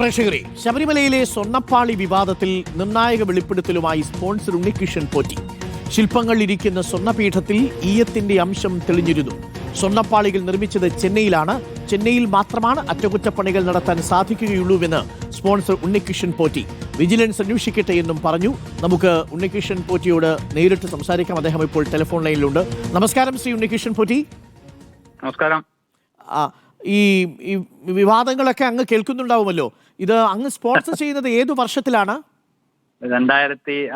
പ്രേക്ഷകരെ ശബരിമലയിലെ സ്വർണപ്പാളി വിവാദത്തിൽ നിർണായക വെളിപ്പെടുത്തലുമായി സ്പോൺസർ ഉണ്ണികൃഷ്ണൻ പോറ്റി. ശില്പങ്ങൾ ഇരിക്കുന്ന സ്വർണപീഠത്തിൽ ഈയത്തിന്റെ അംശം തെളിഞ്ഞിരുന്നു. സ്വർണപ്പാളികൾ നിർമ്മിച്ചത് ചെന്നൈയിലാണ്. ചെന്നൈയിൽ മാത്രമാണ് അറ്റകുറ്റപ്പണികൾ നടത്താൻ സാധിക്കുകയുള്ളൂവെന്ന് സ്പോൺസർ ഉണ്ണികൃഷ്ണൻ പോറ്റി. വിജിലൻസ് അന്വേഷിക്കട്ടെ എന്നും പറഞ്ഞു. നമുക്ക് ഉണ്ണികൃഷ്ണൻ പോറ്റിയോട് നേരിട്ട് സംസാരിക്കാം. അദ്ദേഹം ഇപ്പോൾ ടെലിഫോൺ ലൈനിലുണ്ട്. നമസ്കാരം ശ്രീ ഉണ്ണികൃഷ്ണൻ പോറ്റി. നമസ്കാരം. ഈ ഈ വിവാദങ്ങളൊക്കെ അങ്ങ് കേൾക്കുന്നുണ്ടാവുമല്ലോ. ഇത് അങ്ങ് സ്പോൺസർ ചെയ്യുന്നത് ഏതു വർഷത്തിലാണ്? രണ്ടായിരത്തി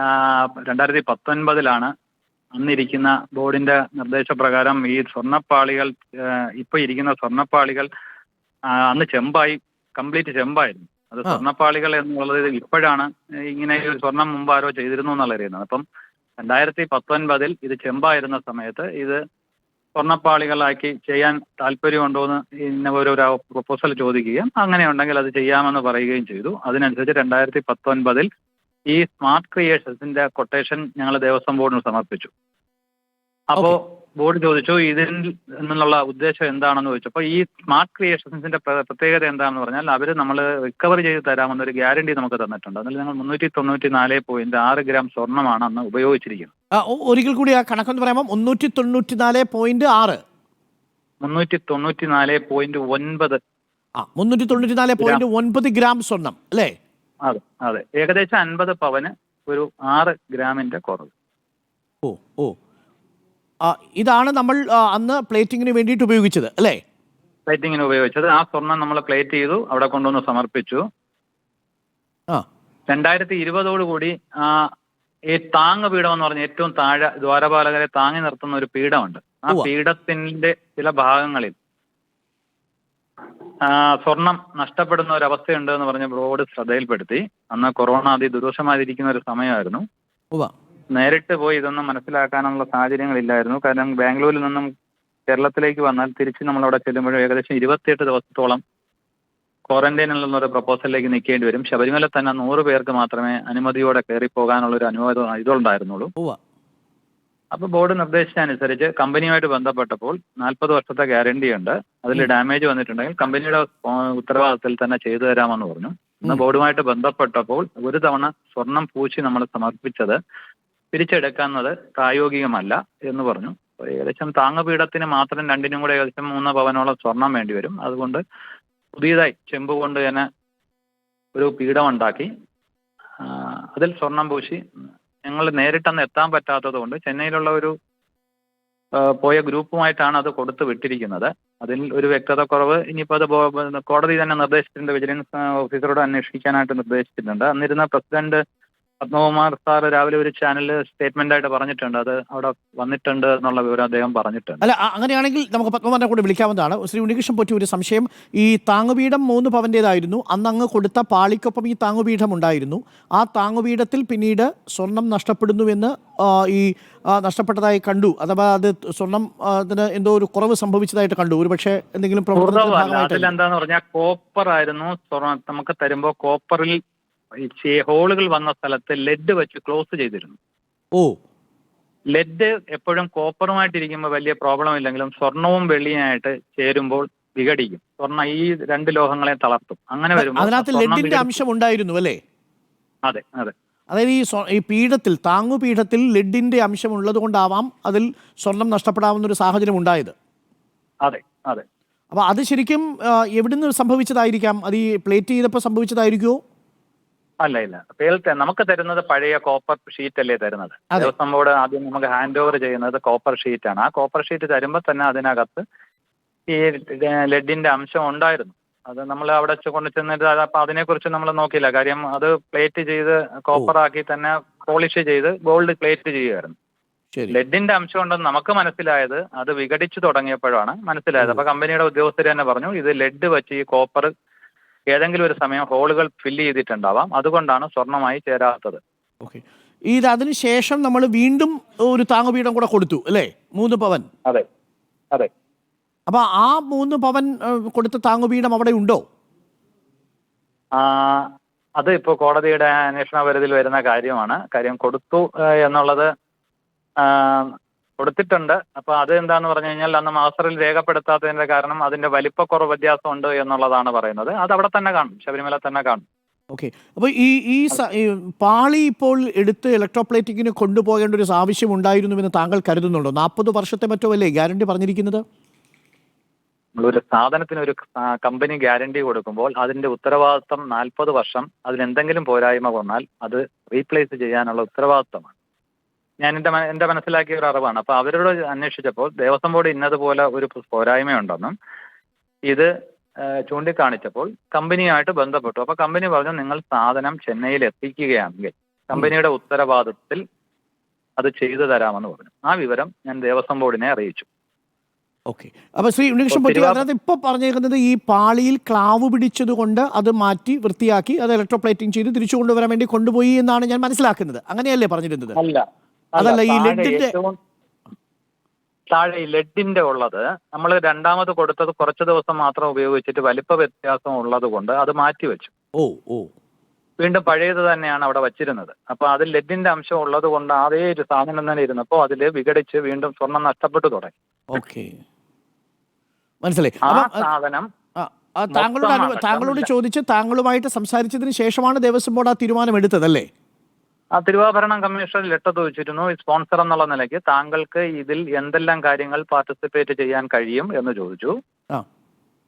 രണ്ടായിരത്തി പത്തൊൻപതിലാണ് അന്നിരിക്കുന്ന ബോർഡിന്റെ നിർദ്ദേശപ്രകാരം ഈ സ്വർണപ്പാളികൾ ഇപ്പൊ ഇരിക്കുന്ന സ്വർണപ്പാളികൾ അന്ന് ചെമ്പായി കംപ്ലീറ്റ് ചെമ്പായിരുന്നു. അത്. സ്വർണപ്പാളികൾ എന്നുള്ളത് ഇപ്പോഴാണ് ഇങ്ങനെ ഒരു സ്വർണം മുമ്പ് ആരോ ചെയ്തിരുന്നു എന്നുള്ള അറിയുന്നത്. അപ്പം രണ്ടായിരത്തി പത്തൊൻപതിൽ ഇത് ചെമ്പായിരുന്ന സമയത്ത് ഇത് സ്വർണപ്പാളികളാക്കി ചെയ്യാൻ താല്പര്യമുണ്ടോ എന്ന് ഇന്ന ഓരോ പ്രൊപ്പോസൽ ചോദിക്കുകയും അങ്ങനെയുണ്ടെങ്കിൽ അത് ചെയ്യാമെന്ന് പറയുകയും ചെയ്തു. അതിനനുസരിച്ച് രണ്ടായിരത്തി പത്തൊൻപതിൽ ഈ സ്മാർട്ട് ക്രിയേഷൻസിന്റെ കൊട്ടേഷൻ ഞങ്ങൾ ദേവസ്വം ബോർഡിന് സമർപ്പിച്ചു. അപ്പോ ബോർഡ് ചോദിച്ചു ഇതിൽ നിന്നുള്ള ഉദ്ദേശം എന്താണെന്ന് ചോദിച്ചപ്പോൾ ഈ സ്മാർട്ട് ക്രിയേഷൻസിന്റെ പ്രത്യേകത എന്താണെന്ന് പറഞ്ഞാൽ അവർ നമ്മൾ റിക്കവർ ചെയ്ത് തരാമെന്നൊരു ഗ്യാരണ്ടി നമുക്ക് തന്നിട്ടുണ്ട്. അതിൽ ഞങ്ങൾ മുന്നൂറ്റി തൊണ്ണൂറ്റി നാല് പോയിന്റ് ആറ് ഗ്രാം സ്വർണമാണ് അന്ന് ഉപയോഗിച്ചിരിക്കുന്നത്. ഒരിക്കൽ കൂടി ആ കണക്കെന്ന് പറയുമ്പോൾ മുന്നൂറ്റി തൊണ്ണൂറ്റി നാല് പോയിന്റ് ആറ്. മുന്നൂറ്റി തൊണ്ണൂറ്റി നാല് പോയിന്റ് ഒൻപത്. ആ മുന്നൂറ്റി തൊണ്ണൂറ്റി നാല് പോയിന്റ് ഒൻപത് ഗ്രാം സ്വർണം അല്ലേ? അതെ അതെ. ഏകദേശം അൻപത് പവന് ഒരു ആറ് ഗ്രാമിന്റെ കുറവ്. ഓ ഓ. ഇതാണ് നമ്മൾ അന്ന് പ്ലേറ്റിങ്ങിന് വേണ്ടിയിട്ട് ഉപയോഗിച്ചത് അല്ലേ? പ്ലേറ്റിങ്ങിന് ഉപയോഗിച്ചത്. ആ സ്വർണം നമ്മൾ പ്ലേറ്റ് ചെയ്തു അവിടെ കൊണ്ടുവന്ന് സമർപ്പിച്ചു. രണ്ടായിരത്തി ഇരുപതോടുകൂടി ആ ഈ താങ്ങ് പീഠം എന്ന് പറഞ്ഞ ഏറ്റവും താഴെ ദ്വാരപാലകരെ താങ്ങി നിർത്തുന്ന ഒരു പീഠമുണ്ട്. ആ. പീഠത്തിന്റെ ചില ഭാഗങ്ങളിൽ സ്വർണം നഷ്ടപ്പെടുന്ന ഒരു അവസ്ഥയുണ്ട് എന്ന് പറഞ്ഞ ബോർഡ് ശ്രദ്ധയിൽപ്പെടുത്തി. അന്ന് കൊറോണ അതി ദുരൂഷമായിരിക്കുന്ന ഒരു സമയമായിരുന്നു. നേരിട്ട് പോയി ഇതൊന്നും മനസ്സിലാക്കാനുള്ള സാഹചര്യങ്ങളില്ലായിരുന്നു. കാരണം ബാംഗ്ലൂരിൽ നിന്നും കേരളത്തിലേക്ക് വന്നാൽ തിരിച്ച് നമ്മൾ അവിടെ ചെല്ലുമ്പോഴും ഏകദേശം ഇരുപത്തിയെട്ട് ദിവസത്തോളം ക്വാറന്റൈനിൽ ഒരു പ്രപ്പോസലിലേക്ക് നിൽക്കേണ്ടി വരും. ശബരിമല തന്നെ നൂറ് പേർക്ക് മാത്രമേ അനുമതിയോടെ കയറി പോകാനുള്ള ഒരു അനുവാദം ഇതുണ്ടായിരുന്നുള്ളൂ. അപ്പൊ അപ്പോൾ ബോർഡ് നിർദ്ദേശിച്ചനുസരിച്ച് കമ്പനിയുമായിട്ട് ബന്ധപ്പെട്ടപ്പോൾ നാൽപ്പത് വർഷത്തെ ഗ്യാരണ്ടി ഉണ്ട്. അതിൽ ഡാമേജ് വന്നിട്ടുണ്ടെങ്കിൽ കമ്പനിയുടെ ഉത്തരവാദിത്തത്തിൽ തന്നെ ചെയ്തു തരാമെന്ന് പറഞ്ഞു. ഇന്ന് ബോർഡുമായിട്ട് ബന്ധപ്പെട്ടപ്പോൾ ഒരു തവണ സ്വർണം പൂശി നമ്മൾ സമർപ്പിച്ചത് തിരിച്ചെടുക്കുന്നത് പ്രായോഗികമല്ല എന്ന് പറഞ്ഞു. ഏകദേശം താങ്ങുപീഠത്തിന് മാത്രം രണ്ടിനും കൂടെ ഏകദേശം മൂന്ന് പവനോളം സ്വർണം വേണ്ടി വരും. അതുകൊണ്ട് പുതിയതായി ചെമ്പ് കൊണ്ട് തന്നെ ഒരു പീഠമുണ്ടാക്കി അതിൽ സ്വർണം പൂശി. ഞങ്ങൾ നേരിട്ടന്ന് എത്താൻ പറ്റാത്തത് കൊണ്ട് ചെന്നൈയിലുള്ള ഒരു പോയ ഗ്രൂപ്പുമായിട്ടാണ് അത് കൊടുത്തു വിട്ടിരിക്കുന്നത്. അതിൽ ഒരു വ്യക്തത കുറവ് ഇനിയിപ്പോൾ അത് കോടതി തന്നെ നിർദ്ദേശിച്ചിട്ടുണ്ട്. വിജിലൻസ് ഓഫീസറോട് അന്വേഷിക്കാനായിട്ട് നിർദ്ദേശിച്ചിട്ടുണ്ട്. അന്നിരുന്ന പ്രസിഡന്റ് പത്മകുമാർ സാർ രാവിലെ ഒരു ചാനലിൽ സ്റ്റേറ്റ്മെന്റ് ആയിട്ട് പറഞ്ഞിട്ടുണ്ട്. അത് അവിടെ വന്നിട്ടുണ്ട് എന്നുള്ള വിവരം അദ്ദേഹം പറഞ്ഞിട്ടുണ്ട്. അല്ല അങ്ങനെയാണെങ്കിൽ നമുക്ക് പത്മകുമാറിനെ കൂടെ വിളിക്കാവുന്നതാണ്. ശ്രീ ഉണ്ണികൃഷ്ണൻ പൊറ്റി ഒരു സംശയം. ഈ താങ്ങുപീഠം മൂന്ന് പവന്റേതായിരുന്നു അന്ന് അങ്ങ് കൊടുത്ത പാളിക്കൊപ്പം ഈ താങ്ങുപീഠം ഉണ്ടായിരുന്നു. ആ താങ്ങുപീഠത്തിൽ പിന്നീട് സ്വർണം നഷ്ടപ്പെടുന്നുവെന്ന് എന്ന് ഈ നഷ്ടപ്പെട്ടതായി കണ്ടു. അഥവാ അത് സ്വർണം അതിന് എന്തോ ഒരു കുറവ് സംഭവിച്ചതായിട്ട് കണ്ടു. ഒരു പക്ഷേ എന്തെങ്കിലും അതിലെന്താന്ന് പറഞ്ഞാൽ കോപ്പർ ആയിരുന്നു സ്വർണം. നമുക്ക് തരുമ്പോ കോപ്പറിൽ ഹോളുകൾ വന്ന സ്ഥലത്ത് ലെഡ് വെച്ച് ക്ലോസ് ചെയ്തിരുന്നു. ഓ. ലെഡ് എപ്പോഴും കോപ്പറുമായിട്ടിരിക്കുമ്പോൾ വലിയ പ്രോബ്ലം ഇല്ലെങ്കിലും സ്വർണവും വെള്ളിയായിട്ട് ചേരുമ്പോൾ വിഘടിക്കും. സ്വർണ ഈ രണ്ട് ലോഹങ്ങളെ തളർത്തും. അങ്ങനെ വരുമ്പോൾ അതിനകത്ത് ലെഡിന്റെ അംശം ഉണ്ടായിരുന്നു അല്ലേ? അതെ അതെ. അതായത് ഈ ഈ പീഠത്തിൽ താങ്ങുപീഠത്തിൽ ലെഡിന്റെ അംശം ഉള്ളത് കൊണ്ടാവാം അതിൽ സ്വർണം നഷ്ടപ്പെടാവുന്ന ഒരു സാഹചര്യം ഉണ്ടായത്. അതെ അതെ. അപ്പൊ അത് ശരിക്കും എവിടുന്ന് സംഭവിച്ചതായിരിക്കാം? അത് ഈ പ്ലേറ്റ് ചെയ്തപ്പോൾ സംഭവിച്ചതായിരിക്കുമോ അല്ല ഇല്ല. പേൽത്തെ നമുക്ക് തരുന്നത് പഴയ കോപ്പർ ഷീറ്റ് അല്ലേ തരുന്നത്? ദിവസം ദേവസ്വം ബോർഡ് ആദ്യം നമുക്ക് ഹാൻഡ് ഓവർ ചെയ്യുന്നത് കോപ്പർ ഷീറ്റ് ആണ്. ആ കോപ്പർ ഷീറ്റ് തരുമ്പോൾ തന്നെ അതിനകത്ത് ഈ ലെഡിന്റെ അംശം ഉണ്ടായിരുന്നു. അത് നമ്മൾ അവിടെ കൊണ്ടു ചെന്നിട്ട് അത് അതിനെ അതിനെക്കുറിച്ച് നമ്മൾ നോക്കിയില്ല. കാര്യം അത് പ്ലേറ്റ് ചെയ്ത് കോപ്പർ ആക്കി തന്നെ പോളിഷ് ചെയ്ത് ഗോൾഡ് പ്ലേറ്റ് ചെയ്യുമായിരുന്നു ലെഡിന്റെ അംശം ഉണ്ടെന്ന് നമുക്ക് മനസ്സിലായത് അത് വിഘടിച്ചു തുടങ്ങിയപ്പോഴാണ് മനസ്സിലായത്. അപ്പൊ കമ്പനിയുടെ ഉദ്യോഗസ്ഥർ തന്നെ പറഞ്ഞു ഇത് ലെഡ് വെച്ച് ഈ കോപ്പർ ഏതെങ്കിലും ഒരു സമയം ഹോളുകൾ ഫില്ല് ചെയ്തിട്ടുണ്ടാവാം. അതുകൊണ്ടാണ് സ്വർണമായി ചേരാത്തത്. ഓക്കെ ഇത് അതിനുശേഷം നമ്മൾ വീണ്ടും ഒരു താങ്ങുപീഠം കൂടെ കൊടുത്തു അല്ലേ? മൂന്ന് പവൻ. അതെ. അതെ. അപ്പൊ ആ മൂന്ന് പവൻ കൊടുത്ത താങ്ങുപീഠം അവിടെ ഉണ്ടോ? അത് ഇപ്പോൾ കോടതിയുടെ അന്വേഷണ പരിധിയിൽ വരുന്ന കാര്യമാണ്. കാര്യം കൊടുത്തു എന്നുള്ളത് കൊടുത്തിട്ടുണ്ട്. അപ്പൊ അത് എന്താന്ന് പറഞ്ഞു കഴിഞ്ഞാൽ അന്ന് മാസ്റ്ററിൽ രേഖപ്പെടുത്താത്തതിന്റെ കാരണം അതിന്റെ വലിപ്പക്കുറവ് വ്യത്യാസം ഉണ്ട് എന്നുള്ളതാണ് പറയുന്നത്. അത് അവിടെ തന്നെ കാണും. ശബരിമല തന്നെ കാണും. ഓക്കെ. അപ്പോൾ ഈ ഈ പാളി ഇപ്പോൾ എടുത്ത് ഇലക്ട്രോപ്ലേറ്റിങ്ങിന് കൊണ്ടുപോകേണ്ട ഒരു ആവശ്യം ഉണ്ടായിരുന്നുവെന്ന് താങ്കൾ കരുതുന്നുണ്ടോ? നാൽപ്പത് വർഷത്തെ മറ്റോ അല്ലേ ഗ്യാരണ്ടി പറഞ്ഞിരിക്കുന്നത്? നമ്മളൊരു സാധനത്തിന് ഒരു കമ്പനി ഗ്യാരണ്ടി കൊടുക്കുമ്പോൾ അതിന്റെ ഉത്തരവാദിത്വം നാൽപ്പത് വർഷം അതിന് എന്തെങ്കിലും പോരായ്മ വന്നാൽ അത് റീപ്ലേസ് ചെയ്യാനുള്ള ഉത്തരവാദിത്തമാണ് ഞാൻ എന്റെ എന്റെ മനസ്സിലാക്കിയ ഒരു അറിവാണ്. അപ്പോൾ അവരോട് അന്വേഷിച്ചപ്പോൾ ദേവസ്വം ബോർഡ് ഇന്നതുപോലെ ഒരു പോരായ്മയുണ്ടെന്നും ഇത് ചൂണ്ടിക്കാണിച്ചപ്പോൾ കമ്പനിയുമായിട്ട് ബന്ധപ്പെട്ടു. അപ്പോൾ കമ്പനി പറഞ്ഞു നിങ്ങൾ സാധനം ചെന്നൈയിൽ എത്തിക്കുകയാണെങ്കിൽ കമ്പനിയുടെ ഉത്തരവാദിത്തത്തിൽ അത് ചെയ്തു തരാമെന്ന് പറഞ്ഞു. ആ വിവരം ഞാൻ ദേവസ്വം ബോർഡിനെ അറിയിച്ചു. ഓക്കെ. അപ്പൊ ശ്രീ ഉണ്ണികൃഷ്ണൻ പൊറ്റി അതിനകത്ത് ഇപ്പൊ പറഞ്ഞേക്കുന്നത് ഈ പാളിയിൽ ക്ലാവ് പിടിച്ചതുകൊണ്ട് അത് മാറ്റി വൃത്തിയാക്കി അത് ഇലക്ട്രോപ്ലേറ്റിംഗ് ചെയ്ത് തിരിച്ചു കൊണ്ടുവരാൻ വേണ്ടി കൊണ്ടുപോയി എന്നാണ് ഞാൻ മനസ്സിലാക്കുന്നത്. അങ്ങനെയല്ലേ പറഞ്ഞിരുന്നത്? അല്ല. അതല്ല, ഈ താഴെ ലെഡിന്റെ- താഴെ ഈ ലെഡിന്റെ ഉള്ളത് നമ്മൾ രണ്ടാമത് കൊടുത്തത് കുറച്ച് ദിവസം മാത്രം ഉപയോഗിച്ചിട്ട് വലിപ്പ വ്യത്യാസം ഉള്ളത് കൊണ്ട് അത് മാറ്റി വെച്ചു. ഓ ഓ. വീണ്ടും പഴയത് തന്നെയാണ് അവിടെ വച്ചിരുന്നത്. അപ്പൊ അതിൽ ലെഡിന്റെ അംശം ഉള്ളത് കൊണ്ട് അതേ ഒരു സാധനം തന്നെ ഇരുന്നപ്പോൾ അതിൽ വിഘടിച്ച് വീണ്ടും സ്വർണം നഷ്ടപ്പെട്ടു തുടങ്ങി. ഓക്കെ. മനസ്സിലായി. ആ സാധനം താങ്കളോട് താങ്കളോട് ചോദിച്ച് താങ്കളുമായിട്ട് സംസാരിച്ചതിന് ശേഷമാണ് ദേവസ്വം ബോർഡ് ആ തീരുമാനം എടുത്തതല്ലേ ആ തിരുവാഭരണം കമ്മീഷൻ ലെറ്റർ ചോദിച്ചിരുന്നു സ്പോൺസർ എന്നുള്ള നിലയ്ക്ക് താങ്കൾക്ക് ഇതിൽ എന്തെല്ലാം കാര്യങ്ങൾ പാർട്ടിസിപ്പേറ്റ് ചെയ്യാൻ കഴിയും എന്ന് ചോദിച്ചു. ആ.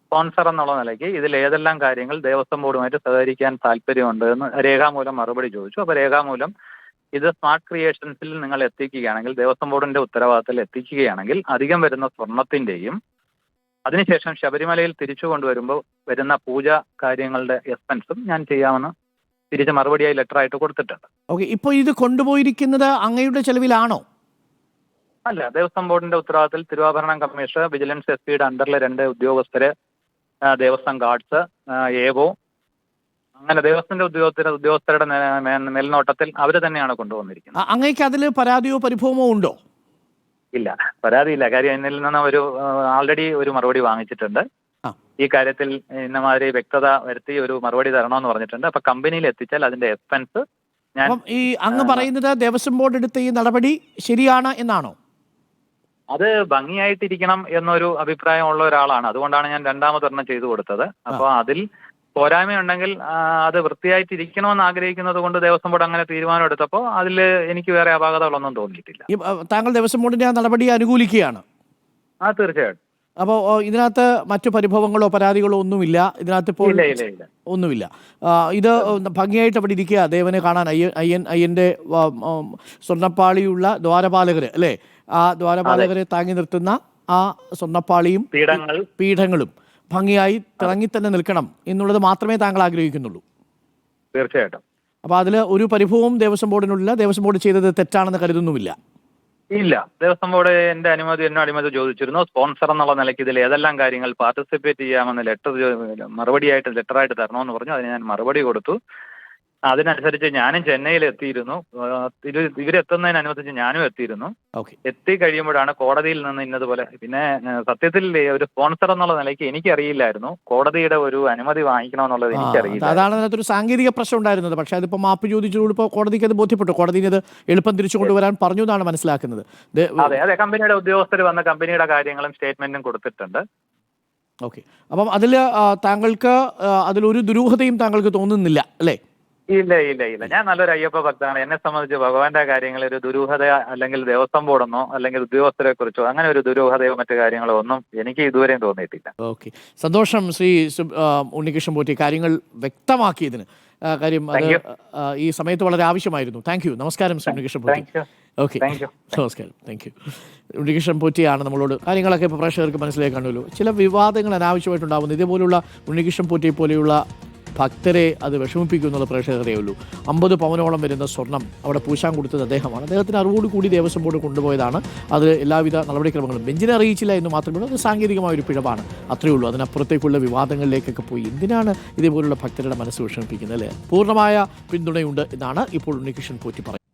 സ്പോൺസർ എന്നുള്ള നിലയ്ക്ക് ഇതിൽ ഏതെല്ലാം കാര്യങ്ങൾ ദേവസ്വം ബോർഡുമായിട്ട് സഹകരിക്കാൻ താല്പര്യമുണ്ട് എന്ന് രേഖാമൂലം മറുപടി ചോദിച്ചു. അപ്പോൾ രേഖാമൂലം ഇത് സ്മാർട്ട് ക്രിയേഷൻസിൽ നിങ്ങൾ എത്തിക്കുകയാണെങ്കിൽ ദേവസ്വം ബോർഡിന്റെ ഉത്തരവാദിത്തത്തിൽ എത്തിക്കുകയാണെങ്കിൽ അധികം വരുന്ന സ്വർണത്തിന്റെയും അതിനുശേഷം ശബരിമലയിൽ തിരിച്ചു കൊണ്ടുവരുമ്പോൾ വരുന്ന പൂജ കാര്യങ്ങളുടെ എക്സ്പെൻസും ഞാൻ ചെയ്യാമെന്ന് തിരിച്ച് മറുപടിയായി ലെറ്റർ ആയിട്ട് കൊടുത്തിട്ടുണ്ട്. ഓക്കെ ഇപ്പോൾ ഇത് കൊണ്ടുപോയിരിക്കുന്നത് അങ്ങയുടെ ചെലവിലാണോ? അല്ല ദേവസ്വം ബോർഡിന്റെ ഉത്തരവാദിത്തത്തിൽ തിരുവാഭരണം കമ്മീഷണർ വിജിലൻസ് എസ് പിയുടെ അണ്ടറിലെ രണ്ട് ഉദ്യോഗസ്ഥര് ദേവസ്വം ഗാർഡ്സ് ഏവോ അങ്ങനെ ദേവസ്വന്റെ ഉദ്യോഗസ്ഥരുടെ ഉദ്യോഗസ്ഥരുടെ മേൽനോട്ടത്തിൽ അവർ തന്നെയാണ് കൊണ്ടുവന്നിരിക്കുന്നത്. അങ്ങേക്ക് അതിൽ പരാതിയോ പരിഭവമോ ഉണ്ടോ? ഇല്ല പരാതിയില്ല. കാര്യം എന്നിൽ നിന്ന് ഒരു ആൾറെഡി ഒരു മറുപടി വാങ്ങിച്ചിട്ടുണ്ട്. ഈ കാര്യത്തിൽ ഇന്നമാതിരി വ്യക്തത വരുത്തി ഒരു മറുപടി തരണമെന്ന് പറഞ്ഞിട്ടുണ്ട്. അപ്പൊ കമ്പനിയിൽ എത്തിച്ചാൽ അതിന്റെ എക്സ്പെൻസ് ഞാൻ ഈ അങ്ങ് പറയുന്നത് ദേവസ്വം ബോർഡ് എടുത്ത ഈ നടപടി ശരിയാണ് എന്നാണോ? അത് ഭംഗിയായിട്ടിരിക്കണം എന്നൊരു അഭിപ്രായമുള്ള ഒരാളാണ്. അതുകൊണ്ടാണ് ഞാൻ രണ്ടാമതൊരെണ്ണം ചെയ്തു കൊടുത്തത്. അപ്പോൾ അതിൽ പോരായ്മയുണ്ടെങ്കിൽ അത് വൃത്തിയായിട്ടിരിക്കണമെന്ന് ആഗ്രഹിക്കുന്നത് കൊണ്ട് ദേവസ്വം ബോർഡ് അങ്ങനെ തീരുമാനം എടുത്തപ്പോൾ അതിൽ എനിക്ക് വേറെ അപാകതകളൊന്നും തോന്നിയിട്ടില്ല. താങ്കൾ ദേവസ്വം ബോർഡിന്റെ ആ നടപടി അനുകൂലിക്കുകയാണ്. ആ തീർച്ചയായിട്ടും. അപ്പോൾ ഇതിനകത്ത് മറ്റു പരിഭവങ്ങളോ പരാതികളോ ഒന്നുമില്ല. ഇതിനകത്ത് ഇപ്പോൾ ഒന്നുമില്ല. ഇത് ഭംഗിയായിട്ട് അവിടെ ഇരിക്കുക. ദേവനെ കാണാൻ അയ്യൻ അയ്യൻ അയ്യന്റെ ഉം, സ്വർണപ്പാളിയുള്ള ദ്വാരപാലകർ അല്ലേ? ആ ദ്വാരപാലകരെ താങ്ങി നിർത്തുന്ന ആ സ്വർണപ്പാളിയും പീഠങ്ങളും ഭംഗിയായി തിളങ്ങി തന്നെ നിൽക്കണം എന്നുള്ളത് മാത്രമേ താങ്കൾ ആഗ്രഹിക്കുന്നുള്ളൂ. തീർച്ചയായിട്ടും. അപ്പോൾ അതിൽ ഒരു പരിഭവവും ദേവസ്വം ബോർഡിനുള്ള ദേവസ്വം ബോർഡ് ചെയ്തത് തെറ്റാണെന്ന് കരുതുന്നുമില്ല. ഇല്ല. ദേവസ്വം ബോർഡ് എന്റെ അനുമതി എന്നോ അനുമതി ചോദിച്ചിരുന്നു. സ്പോൺസർ എന്നുള്ള നിലയ്ക്ക് ഇതിൽ ഏതെല്ലാം കാര്യങ്ങൾ പാർട്ടിസിപ്പേറ്റ് ചെയ്യാമെന്ന് ലെറ്റർ മറുപടിയായിട്ട് ലെറ്ററായിട്ട് തരണമെന്ന് പറഞ്ഞു. അതിന് ഞാൻ മറുപടി കൊടുത്തു. അതിനനുസരിച്ച് ഞാനും ചെന്നൈയിൽ എത്തിയിരുന്നു ഇത് ഇവരെത്തുന്നതിനനുസരിച്ച് ഞാനും എത്തിയിരുന്നു. ഓക്കെ. എത്തി കഴിയുമ്പോഴാണ് കോടതിയിൽ നിന്ന് ഇന്നതുപോലെ പിന്നെ സത്യത്തിൽ ഒരു സ്പോൺസർ എന്നുള്ള നിലയ്ക്ക് എനിക്കറിയില്ലായിരുന്നു. കോടതിയുടെ ഒരു അനുമതി വാങ്ങിക്കണമെന്നുള്ളത് എനിക്കറിയില്ല. അതാണ് അതിനകത്തൊരു സാങ്കേതിക പ്രശ്നം ഉണ്ടായിരുന്നത്. പക്ഷേ അതിപ്പോ മാപ്പ് ചോദിച്ചതോട് ഇപ്പോൾ കോടതിക്ക് അത് ബോധ്യപ്പെട്ടു. കോടതി അത് എളുപ്പം തിരിച്ചു കൊണ്ടുവരാൻ പറഞ്ഞു എന്നാണ് മനസ്സിലാക്കുന്നത്. അതെ അതെ. കമ്പനിയുടെ ഉദ്യോഗസ്ഥർ വന്ന കമ്പനിയുടെ കാര്യങ്ങളും സ്റ്റേറ്റ്മെന്റും കൊടുത്തിട്ടുണ്ട്. ഓക്കെ. അപ്പം അതിൽ താങ്കൾക്ക് അതിലൊരു ദുരൂഹതയും താങ്കൾക്ക് തോന്നുന്നില്ല അല്ലേ? ഇല്ല ഇല്ല ഇല്ല. ഞാൻ നല്ലൊരു അയ്യപ്പ ഭക്തനാണ്. എന്നെ സംബന്ധിച്ച് ഭഗവാന്റെ കാര്യങ്ങളിൽ ഒരു ദുരൂഹത അല്ലെങ്കിൽ ദേവസ്വം ബോർഡെന്നോ അല്ലെങ്കിൽ ഉദ്യോഗസ്ഥരെ കുറിച്ചോ അങ്ങനെ ഒരു ദുരൂഹതയോ മറ്റു കാര്യങ്ങളോ ഒന്നും എനിക്ക് ഇതുവരെയും തോന്നിയിട്ടില്ല. ഓക്കെ. സന്തോഷം ശ്രീ ഉണ്ണികൃഷ്ണൻ പോറ്റി കാര്യങ്ങൾ വ്യക്തമാക്കിയതിന്. കാര്യം അത് ഈ സമയത്ത് വളരെ ആവശ്യമായിരുന്നു. താങ്ക് യു നമസ്കാരം ശ്രീ ഉണ്ണികൃഷ്ണൻ പോറ്റി. ഓക്കെ. നമസ്കാരം. താങ്ക് യു ഉണ്ണികൃഷ്ണൻ പോറ്റിയാണ് നമ്മളോട് കാര്യങ്ങളൊക്കെ ഇപ്പോൾ പ്രേക്ഷകർക്ക് മനസ്സിലായി കാണുമല്ലോ. ചില വിവാദങ്ങൾ അനാവശ്യമായിട്ടുണ്ടാകുന്നു ഇതേപോലുള്ള ഉണ്ണികൃഷ്ണൻ പോറ്റിയെ പോലെയുള്ള ഭക്തരെ അത് വിഷമിപ്പിക്കും എന്നുള്ള പ്രേക്ഷകരേ ഉള്ളൂ. അമ്പത് പവനോളം വരുന്ന സ്വർണം അവിടെ പൂശാൻ കൊടുത്തത് അദ്ദേഹമാണ്. അദ്ദേഹത്തിന് അറിവോട് കൂടി ദേവസ്വം ബോർഡ് കൊണ്ടുപോയതാണ്. അത് എല്ലാവിധ നടപടിക്രമങ്ങളും ബെഞ്ചിനെ അറിയിച്ചില്ല എന്ന് മാത്രമേ ഉള്ളൂ. അത് സാങ്കേതികമായ ഒരു പിഴവാണ്. അത്രയേ ഉള്ളൂ. അതിനപ്പുറത്തേക്കുള്ള വിവാദങ്ങളിലേക്കൊക്കെ പോയി. എന്തിനാണ് ഇതേപോലുള്ള ഭക്തരുടെ മനസ്സ് വിഷമിപ്പിക്കുന്നത് അല്ലേ? പൂർണമായ പിന്തുണയുണ്ട് എന്നാണ് ഇപ്പോൾ ഉണ്ണികൃഷ്ണൻ പോറ്റി പറയുന്നത്.